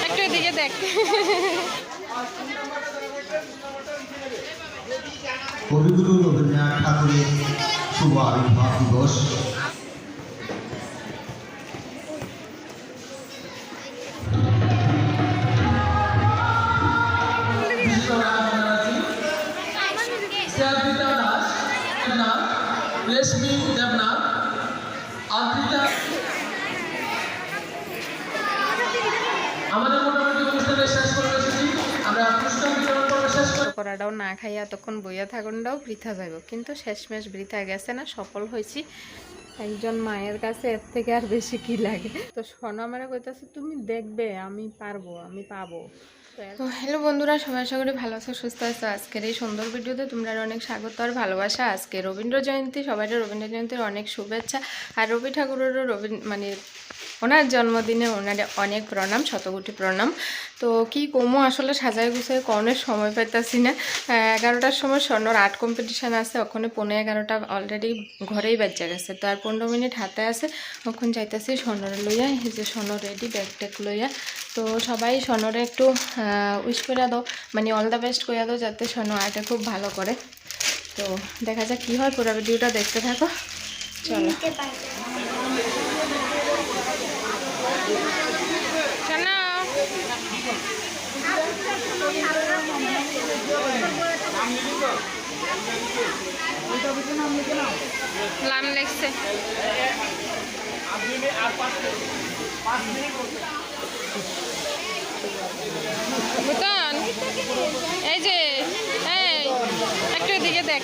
একটু এদিকে দেখ। কবিগুরু রবীন্দ্রনাথ ঠাকুরের শুভ আবির্ভাব দিবস রেশমি দেবনাথ আদ্রিতা আমাদের মোটামুটি অনুষ্ঠানে শেষ করে এসেছি আমরা পুরস্কার বিতরণ পর্ব শেষ করে করাটাও না খাইয়া তখন বইয়া থাকুনটাও বৃথা যাইব। কিন্তু শেষমেশ বৃথা গেছে না, সফল হয়েছি। একজন মায়ের কাছে এর থেকে আর বেশি কি লাগে? তো সোনা আমার কইতাছে, তুমি দেখবে, আমি পারব, আমি পাবো। তো হ্যালো বন্ধুরা, সবাই করি ভালো আছো, সুস্থ আছো। আজকের এই সুন্দর ভিডিওতে তোমরা অনেক স্বাগত আর ভালোবাসা। আজকে রবীন্দ্র জয়ন্তী সবাই রবীন্দ্র জয়ন্তীর অনেক শুভেচ্ছা। আর রবি ঠাকুরেরও রবীন্দ্র মানে ওনার জন্মদিনে ওনার অনেক প্রণাম, শতকোটি প্রণাম। তো কি কমো, আসলে সাজায় গুছায় কনের সময় পাইতাছি না। এগারোটার সময় স্বর্ণর আর্ট কম্পিটিশান আছে, ওখানে পনেরো এগারোটা অলরেডি ঘরেই বাচ্চা গেছে। তো আর পনেরো মিনিট হাতে আছে, ওখান যাইতাছি স্বর্ণরে লইয়া যে স্বর্ণ রেডি ব্যাগ ট্যাগ লইয়া। তো সবাই স্বর্ণরে একটু উইশ করে দাও মানে অল দ্য বেস্ট করে দাও যাতে স্বর্ণ আর্টে খুব ভালো করে। তো দেখা যাক কী হয়, পুরো ভিডিওটা দেখতে থাকো। চলো। নাম লেখছে। বুতন এই যে একটু এদিকে দেখ।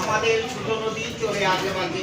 আমাদের ছোট নদী চলে আগে মাঝে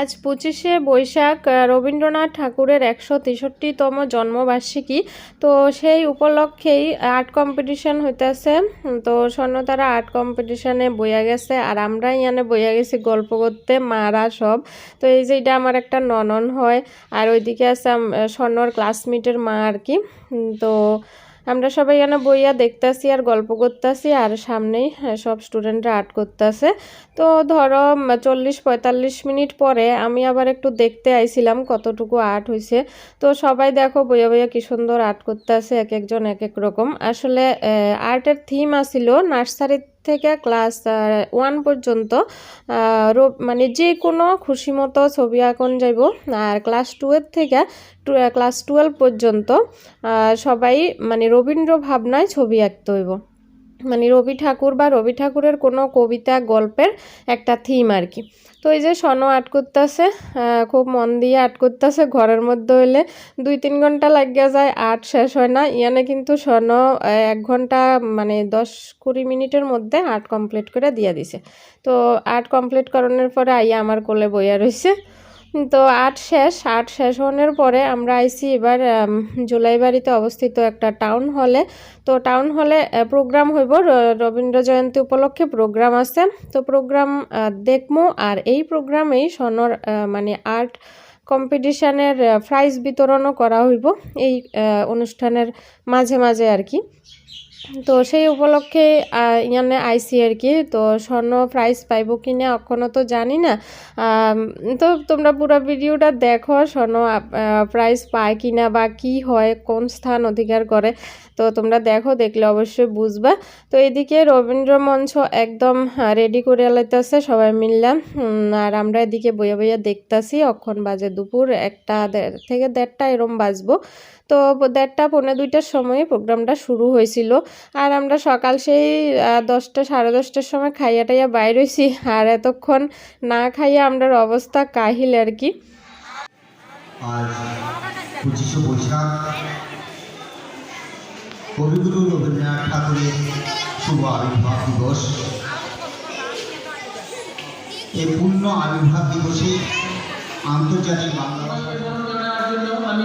আজ পঁচিশে বৈশাখ রবীন্দ্রনাথ ঠাকুরের একশো তেষট্টিতম জন্মবার্ষিকী। তো সেই উপলক্ষেই আর্ট কম্পিটিশন হইতেছে। তো স্বর্ণতারা আর্ট কম্পিটিশনে বইয়া গেছে আর আমরা ইয়ানে বইয়া গেছি গল্প করতে, মারা সব। তো এই যে এটা আমার একটা ননন হয় আর ওইদিকে আছে স্বর্ণর ক্লাসমেটের মা আর কি। তো আমরা সবাই এখানে বইয়া দেখতেছি আর গল্প করতেছি আর সামনেই হ্যাঁ, সব স্টুডেন্টরা আর্ট করতেছে। তো ধরো চল্লিশ পঁয়তাল্লিশ মিনিট পরে আমি আবার একটু দেখতে আইছিলাম কতটুকু আর্ট হয়েছে তো সবাই দেখো বইয়া বইয়া কী সুন্দর আর্ট করতেছে এক একজন এক এক রকম। আসলে আর্টের থিম আসিল নার্সারি থেকে ক্লাস ওয়ান পর্যন্ত মানে যে কোনো খুশি মতো ছবি আঁকন যাইব। আর ক্লাস টুয়েলভ থেকে ক্লাস টুয়েলভ পর্যন্ত সবাই মানে রবীন্দ্র ভাবনায় ছবি আঁকতে হইব। মানে রবি ঠাকুর বা রবি ঠাকুরের কোনো কবিতা গল্পের একটা থিম আর কি। তো এই যে স্বর্ণ আর্ট করতেছে খুব মন দিয়ে আর্ট করতেছে ঘরের মধ্যে হইলে দুই তিন ঘণ্টা লাগিয়া যায় আর্ট শেষ হয় না। ইয়ানে কিন্তু আহ, এক ঘণ্টা মানে দশ কুড়ি মিনিটের মধ্যে আর্ট কমপ্লিট করে দিয়ে দিছে। তো আর্ট কমপ্লিট করানোর পরে আইয়া আমার কোলে বইয়া রইছে। তো আর্ট শেষ, আট শেষ হওয়ার পরে আমরা আইছি এবার জুলাইবাড়িতে অবস্থিত একটা টাউন হলে। তো টাউন হলে প্রোগ্রাম হইব রবীন্দ্র জয়ন্তী উপলক্ষে প্রোগ্রাম আছে। তো প্রোগ্রাম দেখমু আর এই প্রোগ্রামেই সনর মানে আর্ট কম্পিটিশানের প্রাইজ বিতরণও করা হইব। এই অনুষ্ঠানের মাঝে মাঝে আর কি। তো সেই উপলক্ষে ইয়ানে আইসি আর কি। তো স্বর্ণ প্রাইজ পাইব কি না এখনও তো জানি না। তো তোমরা পুরো ভিডিওটা দেখো, স্বর্ণ প্রাইজ পায় কি না বা কি হয়, কোন স্থান অধিকার করে। তো তোমরা দেখো, দেখলে অবশ্যই বুঝবা। তো এদিকে রবীন্দ্র মঞ্চ একদম রেডি করে লাইতেছে সবাই মিললাম আর আমরা এদিকে বইয়া বইয়া দেখতাছি, অক্ষণ বাজে দুপুর একটা থেকে দেড়টা এরম বাজবো। তো দেড়টা পৌনে দুইটার সময় প্রোগ্রামটা শুরু হয়েছিল। আর আমরা সকাল সেই দশটা সাড়ে দশটার সময় খাইয়া টাইয়া বাইর হয়েছি আর এতক্ষণ না খাইয়া আমরার অবস্থা কাহিল আর কি। কবিগুরু রবীন্দ্রনাথ ঠাকুরের শুভ আবির্ভাব দিবস। এই পূর্ণ আবির্ভাব দিবসে আন্তর্জাতিক বাংলা আমি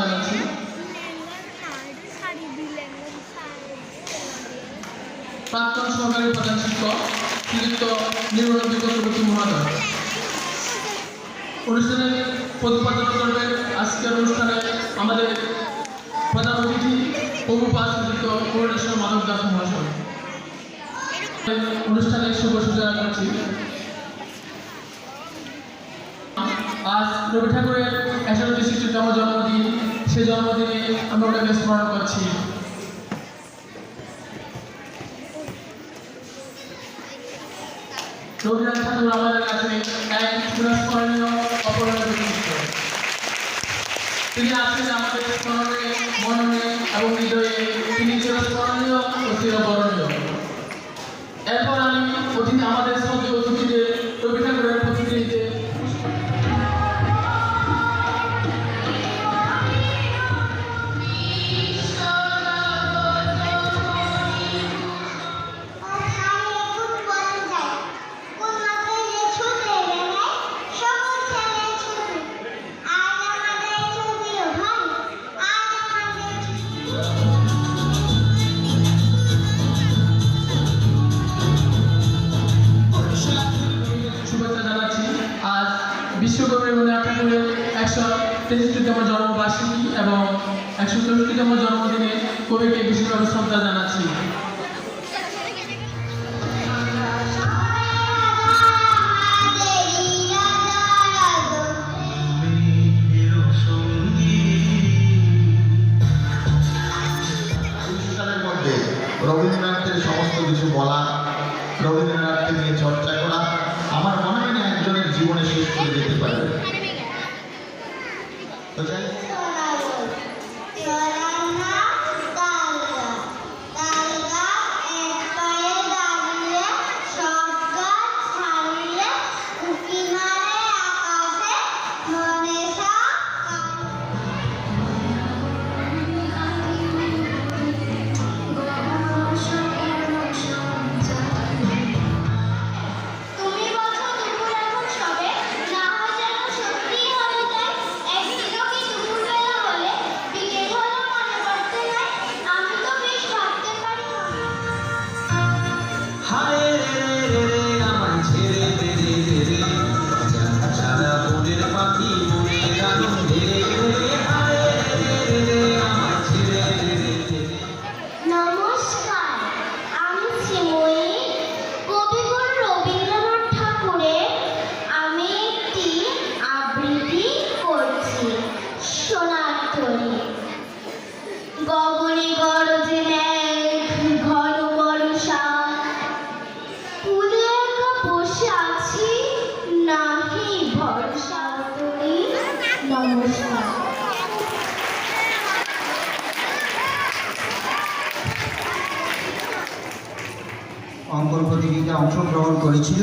জানাচ্ছি। প্রাক্তন সহকারী প্রধান শিক্ষক, শ্রীযুক্ত নির্মল চক্রবর্তী মহোদয়। অনুষ্ঠানে প্রতিপাদন করবেন আজকের অনুষ্ঠানে আমাদের প্রধান অতিথি প্রভুপাত শ্রীযুক্ত করুণেশ্বর মাধব দাস মহাশয়। অনুষ্ঠানে শুভ সূচনা করছি। আজ রবি ঠাকুরের একশো তেষট্টিতম জন্মদিন সেই জন্মদিনে আমরা ওটাকে স্মরণ করছি। রবীন্দ্রনাথ ঠাকুর আমাদের কাছে এক চিরস্মরণীয় অপরণীয় বিশিষ্ট তিনি আছেন আমাদের স্মরণে এবং হৃদয়ে তিনি চিরস্মরণীয় ও চিরবরণীয়। এরপর আমি অতিথি আমাদের একশো চৌষট্টিতম জন্মদিনে কবিকে বিশেষভাবে শ্রদ্ধা জানাচ্ছি। রবীন্দ্রনাথের সমস্ত কিছু বলা, রবীন্দ্রনাথকে নিয়ে চর্চা করা, আমার মনে হয় না একজনের জীবনে শেষ করে যেতে পারে। তো যাই অঙ্কন প্রতিযোগিতায় অংশগ্রহণ করেছিল,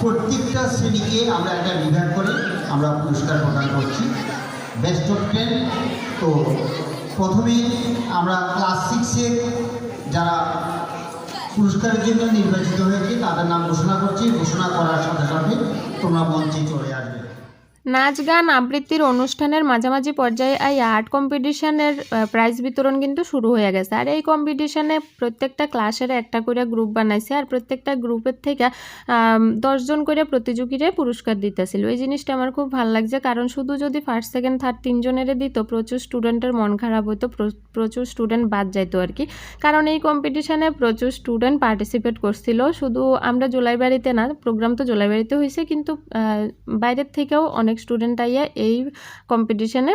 প্রত্যেকটা শ্রেণীকে আমরা একটা বিভাগ করে আমরা পুরস্কার প্রদান করছি। বেস্ট অফ টেন তো প্রথমে আমরা ক্লাস সিক্সের যারা পুরস্কারের জন্য নির্বাচিত হয়েছে, তাদের নাম ঘোষণা করছি। ঘোষণা করার সাথে সাথে তোমরা মঞ্চে চলে আসবে। নাচ, গান, আবৃত্তির অনুষ্ঠানের মাঝামাঝি পর্যায়ে এই আর্ট কম্পিটিশনের প্রাইজ বিতরণ কিন্তু শুরু হয়ে গেছে। আর এই কম্পিটিশনে প্রত্যেকটা ক্লাসের একটা করে গ্রুপ বানাইছে আর প্রত্যেকটা গ্রুপের থেকে দশজন করে প্রতিযোগীরে পুরস্কার দিতেছিল। এই জিনিসটা আমার খুব ভালো লাগছে। কারণ শুধু যদি ফার্স্ট সেকেন্ড থার্ড তিনজনেরে দিত, প্রচুর স্টুডেন্টের মন খারাপ হতো প্রচুর স্টুডেন্ট বাদ যাইতো আর কি। কারণ এই কম্পিটিশনে প্রচুর স্টুডেন্ট পার্টিসিপেট করছিল। শুধু আমরা জুলাইবাড়িতে না প্রোগ্রাম তো জুলাইবাড়িতে হয়েছে কিন্তু বাইরের থেকেও অনেক স্টুডেন্ট আইয়া এই কম্পিটিশনে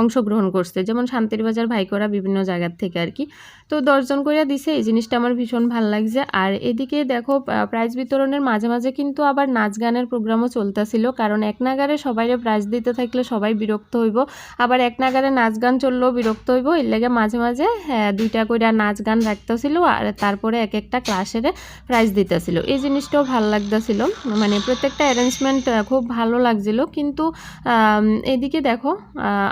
অংশগ্রহণ করছে। যেমন শান্তির বাজার, ভাইকোরা বিভিন্ন জায়গার থেকে আর কি। তো দশজন করে দিছে, এই জিনিসটা আমার ভীষণ ভালো লাগছে। আর এদিকে দেখো প্রাইজ বিতরণের মাঝে মাঝে কিন্তু আবার নাচ গানের প্রোগ্রামও চলতেছিল। কারণ এক নাগারে সবাইরে প্রাইজ দিতে থাকলে সবাই বিরক্ত হইব। আবার এক নাগারে নাচ গান চললেও বিরক্ত হইব। এর লেগে মাঝে মাঝে হ্যাঁ দুইটা করে নাচ গান রাখতেছিল আর তারপরে এক একটা ক্লাসের প্রাইজ দিতেছিল। এই জিনিসটাও ভালো লাগতেছিল। মানে প্রত্যেকটা অ্যারেঞ্জমেন্ট খুব ভালো লাগছিল। কিন্তু এদিকে দেখো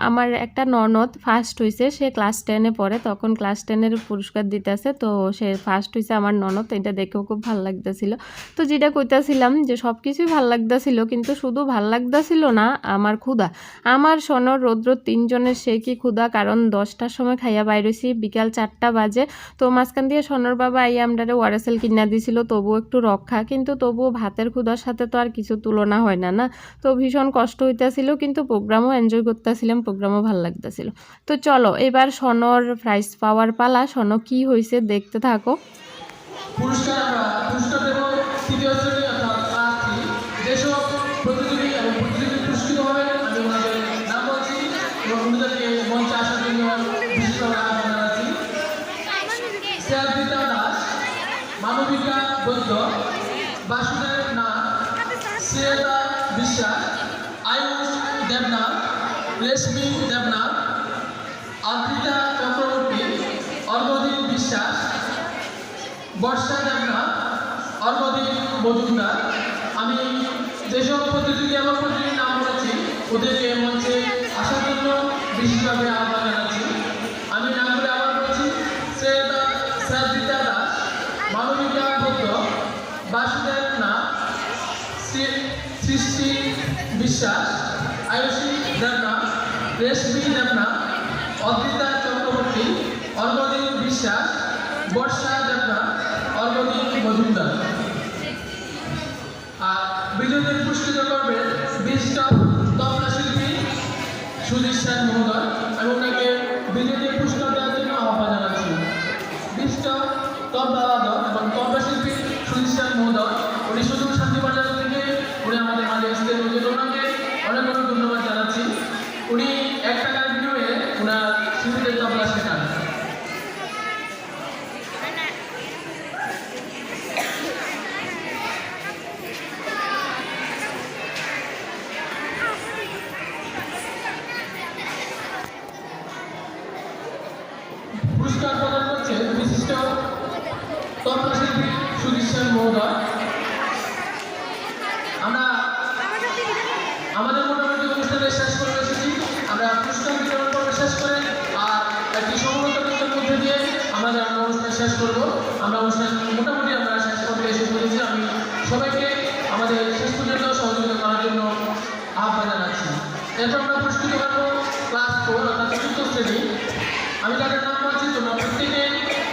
আমার একটা ননদ ফার্স্ট হয়েছে সে ক্লাস টেনে পড়ে, তখন ক্লাস টেনের পুরস্কার দিতেছে, তো সে ফার্স্ট হয়েছে আমার ননদ, এটা দেখেও খুব ভালো লাগতেছিল। তো যেটা কইতাছিলাম যে সব কিছুই ভালো লাগতেছিল, কিন্তু শুধু ভালো লাগতেছিল না, আমার ক্ষুধা। আমার সনর রৌদ্র তিনজনের, সে কি ক্ষুধা? কারণ দশটার সময় খাইয়া বাইরেছি বিকাল চারটা বাজে। তো মাঝখান দিয়ে সনর বাবা আই আমরারে ওয়ারেসেল কিনা দিছিল, তবুও একটু রক্ষা। কিন্তু তবুও ভাতের ক্ষুধার সাথে তো আর কিছু তুলনা হয় না না? তো ভীষণ কষ্ট হইতেছিল, কিন্তু প্রোগ্রামও এনজয় করতেছিলাম প্রোগ্রামও ভালো লাগতেছিল। তো চলো, এবার সনর প্রাইজ পাওয়ার পালা। সন, কি হয়েছে দেখতে থাকো। মানবিকা বৈদ্য, বাসুদেব নাথ, শ্রেয়তা বিশ্বাস রেশমি দেবনাথ আদ্রিতা চক্রবর্তী অর্ঘদীপ বিশ্বাস। বর্ষা দেবনাথ অর্ঘদীপ মজুমদার। আমি যেসব প্রতিযোগী এবং প্রতিযোগীর নাম বলেছি, ওদেরকে মঞ্চে আসার জন্য বিশেষভাবে আহ্বান জানাচ্ছি। আমি নামগুলো আবার বলছি। শ্রেয়তা শ্রাদ্রিতা দাস, মানবিকা ভদ্র বাসুদেব নাথ সৃষ্টি বিশ্বাস, আয়ুষী দেবনাথ রেশমি দেবনাথ অদ্রিতা চক্রবর্তী অর্ঘদীপ বিশ্বাস, বর্ষা দেবনাথ অর্ঘদীপ মজুমদার। আর বিজয়দের পুরস্কৃত করবেন বিশিষ্ট তবলা শিল্পী সুধীর সেন মহোদয় আমি ওনাকে বিজয়দের পুরস্কার দেওয়ার জন্য আহ্বান জানাচ্ছি। বিশিষ্ট তবলা এবং তবলা শিল্পী সুধীর সেন মহোদয়, উনি শুধু শান্তিবাজার থেকে উনি আমাদের মাঝে এসেছেন ওই জন্য ওনাকে অনেক অনেক ধন্যবাদ জানাচ্ছি উনি এক টাকার বিনিময়ে ওনার শিল্পীদের তবলা শেখান পুরস্কার প্রদান করছে বিশিষ্ট তবলা শিল্পী সুধীর সেন মহোদয়। আমরা আমাদের মোটামুটি অনুষ্ঠানে শেষ করে এসেছি। আমরা পুরস্কার বিতরণ করব শেষ করে আর একটি সমবেত মধ্যে দিয়ে আমাদের আমরা অনুষ্ঠান শেষ করব। আমরা অনুষ্ঠান মোটামুটি আমরা শেষ করতে এসে পড়েছি। আমি সবাইকে আমাদের শেষ পর্যন্ত সহযোগিতা করার জন্য আহ্বান জানাচ্ছি। এরপর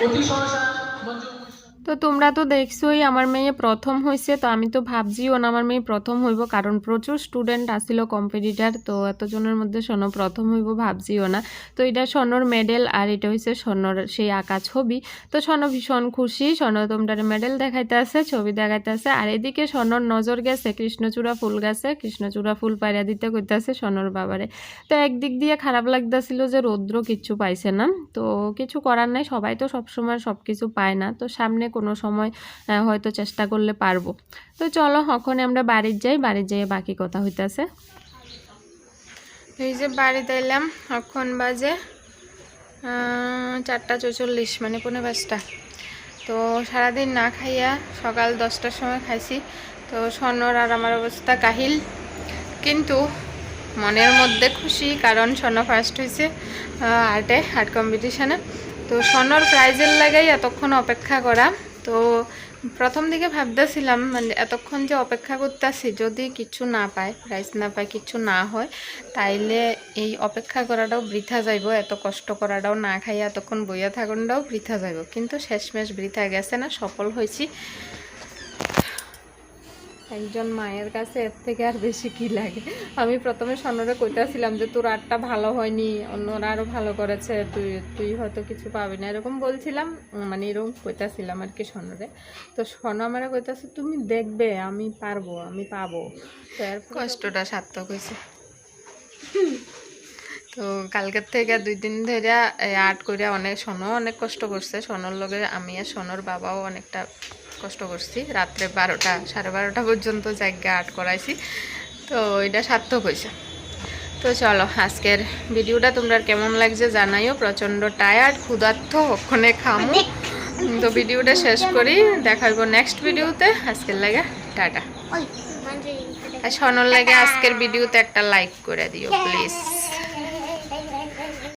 我弟说了声 তো তোমরা তো দেখছোই, আমার মেয়ে প্রথম হয়েছে তো আমি তো ভাবছিও না আমার মেয়ে প্রথম হইব, কারণ প্রচুর স্টুডেন্ট আসছিল কম্পিটিটার তো এতজনের মধ্যে সোনো প্রথম হইব ভাবছিও না। তো এটা সোনোর মেডেল আর এটা হচ্ছে সোনোর সেই আঁকা ছবি। তো সোনো ভীষণ খুশি, সোনো তোমরা মেডেল দেখাইতে আছে, ছবি দেখাইতে আছে, আর এদিকে সোনোর নজর গেছে, কৃষ্ণচূড়া ফুল গাছে, কৃষ্ণচূড়া ফুল পাইরা দিতে কইতাছে সোনোর বাবারে। তো একদিক দিয়ে খারাপ লাগতেছিল যে রৌদ্র কিচ্ছু পাইছে না, তো কিছু করার নাই, সবাই তো সবসময় সব কিছু পায় না, তো সামনে কোনো সময় হয়তো চেষ্টা করলে পারব। তো চলো, এখন আমরা বাড়ির যাই বাড়ির যাই বাকি কথা হইতাছে। এই যে বাড়িতে এলাম এখন বাজে চারটা চৌচল্লিশ মানে পনেরো পাঁচটা। তো সারাদিন না খাইয়া সকাল দশটার সময় খাইছি। তো স্বর্ণর আর আমার অবস্থা কাহিল। কিন্তু মনের মধ্যে খুশি, কারণ স্বর্ণ ফার্স্ট হয়েছে আর্টে আর্ট কম্পিটিশানে তো স্বর্ণর প্রাইজের লাগাই এতক্ষণ অপেক্ষা করা। তো প্রথম দিকে ভাবতেছিলাম মানে এতক্ষণ যে অপেক্ষা করতেছি, যদি কিছু না পায় প্রাইজ না পায়, কিছু না হয়, তাইলে এই অপেক্ষা করাটাও বৃথা যাইব, এত কষ্ট করাটাও না খাইয়া এতক্ষণ বইয়া থাকুনটাও বৃথা যাইব। কিন্তু শেষমেশ বৃথা গেছে না, সফল হয়েছি। একজন মায়ের কাছে এর থেকে আর বেশি কি লাগে? আমি প্রথমে স্বর্ণরে কইতেছিলাম যে তোর আটটা ভালো হয়নি অন্যরা আরও ভালো করেছে তুই তুই হয়তো কিছু পাবি না। এরকম বলছিলাম মানে এরকম কইতাছিলাম আর কি স্বর্ণরে তো স্বর্ণ আমার কইতাছে তুমি দেখবে আমি পারব আমি পাবো। তো এর কষ্টটা সার্থক হয়েছে তো কালকের থেকে দুই দিন ধরে আর্ট করে অনেক সোনো অনেক কষ্ট করছে। সোনোর লগে আমি আর সোনোর বাবাও অনেকটা কষ্ট করছি। রাত্রে বারোটা সাড়ে বারোটা পর্যন্ত জায়গা আর্ট করাইছি। তো এটা সার্থক হয়েছে তো চলো আজকের ভিডিওটা তোমরা কেমন লাগছে জানাইও। প্রচণ্ড টায়ার্ড ক্ষুধার্থ ওখানে খামো। তো ভিডিওটা শেষ করি। দেখাইব নেক্সট ভিডিওতে। আজকের লাগে টাটা। আর সনর লাগে আজকের ভিডিওতে একটা লাইক করে দিও প্লিজ